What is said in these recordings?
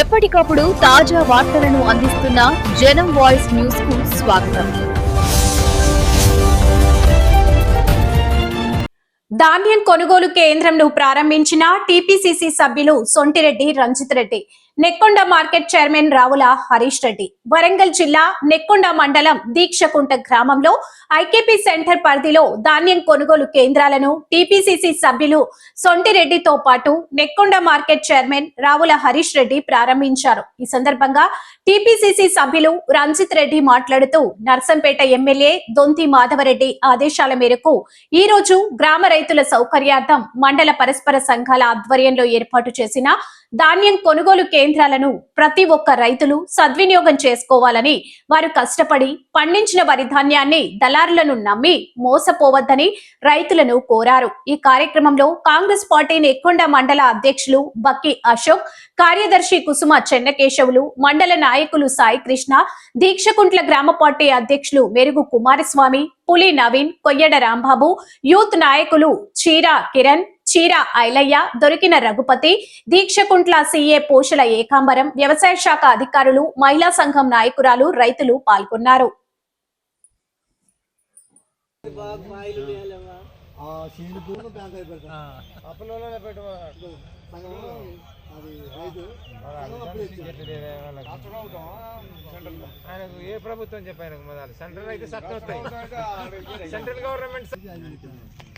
ఎప్పటికప్పుడు తాజా వార్తలను అందిస్తున్న జనం వాయిస్ న్యూస్కు స్వాగతం. ధాన్యం కొనుగోలు కేంద్రంను ప్రారంభించిన టీపీసీసీ సభ్యులు Sontireddy Ranjith Reddy. Nekkonda market chairman Ravula Harish Reddy. Warangal జిల్లా నెక్కొండ మండలం దీక్షకుంట గ్రామంలో ఐకేపీ సెంటర్ పరిధిలో ధాన్యం కొనుగోలు కేంద్రాలను టీపీసీసీ సభ్యులు సొంటిరెడ్డితో పాటు నెక్కొండ మార్కెట్ చైర్మన్ రావుల హరీష్ రెడ్డి ప్రారంభించారు. ఈ సందర్భంగా టీపీసీసీ సభ్యులు రంజిత్ రెడ్డి మాట్లాడుతూ నర్సంపేట ఎమ్మెల్యే దొంతి మాధవరెడ్డి ఆదేశాల మేరకు ఈ రోజు గ్రామ రైతుల సౌకర్యార్థం మండల పరస్పర సంఘాల ఆధ్వర్యంలో ఏర్పాటు చేసిన ధాన్యం కొనుగోలు కేంద్రాలను ప్రతి ఒక్క రైతులు సద్వినియోగం చేసుకోవాలని వారు కష్టపడి పండించిన వరి ధాన్యాన్ని దళారులను నమ్మి మోసపోవద్దని రైతులను కోరారు. ఈ కార్యక్రమంలో కాంగ్రెస్ పార్టీ నెక్కొండ మండల అధ్యక్షులు బక్కి అశోక్ కార్యదర్శి కుసుమ చెన్నకేశవులు మండల నాయకులు సాయి కృష్ణ దీక్షకుంట్ల గ్రామ పార్టీ అధ్యక్షులు మెరుగు కుమారస్వామి పులి నవీన్ కొయ్యడ రాంబాబు యూత్ నాయకులు చీరా కిరణ్ చీర ఐలయ్య దొరికిన రఘుపతి దీక్షకుంట్ల సీఏ పోషల ఏకాంబరం వ్యవసాయ శాఖ అధికారులు మహిళా సంఘం నాయకురాలు రైతులు పాల్గొన్నారు ఆయనకు ఏ ప్రభుత్వం చెప్పి మొదలు సెంట్రల్ అయితే సెంట్రల్ గవర్నమెంట్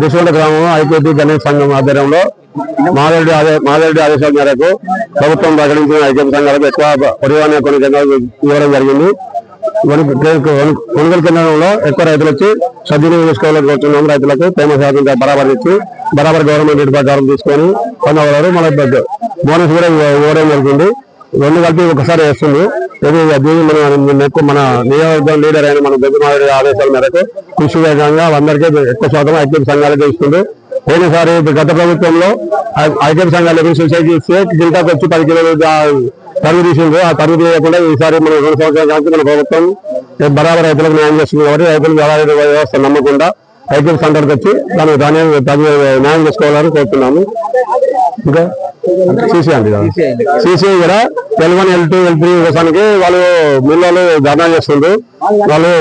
దిశవండ గ్రామం ఐకేపీ గణేష్ సంఘం ఆధ్వర్యంలో మాదరెడ్డి ఆదే- మాదరెడ్డి ఆదేశాల మేరకు ప్రభుత్వం ప్రకటించిన ఐకేపీ సంఘాలకు ఎక్కువ పరివాహన కొన్ని కేంద్రాలు ఇవ్వడం జరిగింది. కొనుగోలు కేంద్రంలో ఎక్కువ రైతులు వచ్చి సద్వినియోగం చేసుకోవాలని కోరుతున్నాం రైతులకు తేమ శాతం బరాబర్ ఇచ్చి బరాబర్ గవర్నమెంట్ ఇటుపడి తీసుకొని పొందగలరు మన బోనస్ కూడా ఇవ్వడం జరిగింది. రెండు కలిపి ఒకసారి వేస్తుంది. ఇది ఎక్కువ మన నియోజకవర్గం లీడర్ అయిన మన దగ్గర ఆదేశాల మేరకు కృషి వేగంగా అందరికీ ఎక్కువ శాతం ఐక్యత సంఘాలకు ఇస్తుంది పోయినసారి గత ప్రభుత్వంలో ఐక్యత సంఘాలు సొసైటీ ఇస్తే గింటాకు వచ్చి పది కిలోలు తరుగు తీసింది ఆ తరుగు తీయకుండా ఈసారి మన రెండు సంవత్సరాల కాలం మన ప్రభుత్వం బరాబర్ రైతులకు న్యాయం చేస్తుంది కాబట్టి రైతులకు వ్యవహార వ్యవస్థ నమ్మకుండా ఐక్యత సంఘాలకు వచ్చి దానికి ధాన్యం న్యాయం చేసుకోవాలని కోరుతున్నాము. ఇంకా సీసీ అండి సీసీ కూడా L one L two L three కోసానికి వాళ్ళు మిల్లలు ధర్నా చేస్తుండ్రు. వాళ్ళు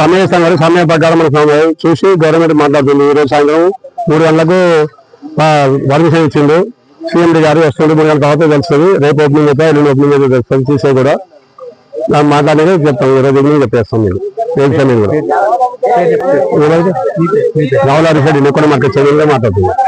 సమయం ఇస్తాం కదా సమయం ప్రకారం మన సమయం చూసి గవర్నమెంట్ మాట్లాడుతుంది. ఈ రోజు సాయంత్రం మూడు గంటలకు పర్మిషన్ ఇచ్చిండు సీఎండి గారు వస్తుండే మూడు గంటల తర్వాత తెలుస్తుంది. రేపు ఓపెనింగ్ అయితే ఎల్లుండి ఓపెనింగ్ అయితే తెలుస్తుంది. సీసీ కూడా. దాన్ని మాట్లాడేది చెప్తాం. ఈ రోజు ఈవినింగ్ చెప్పేస్తాం మీరు ఏం నేను కూడా. రావుల మాకు చెల్లెలుగా మాట్లాడుతున్నాను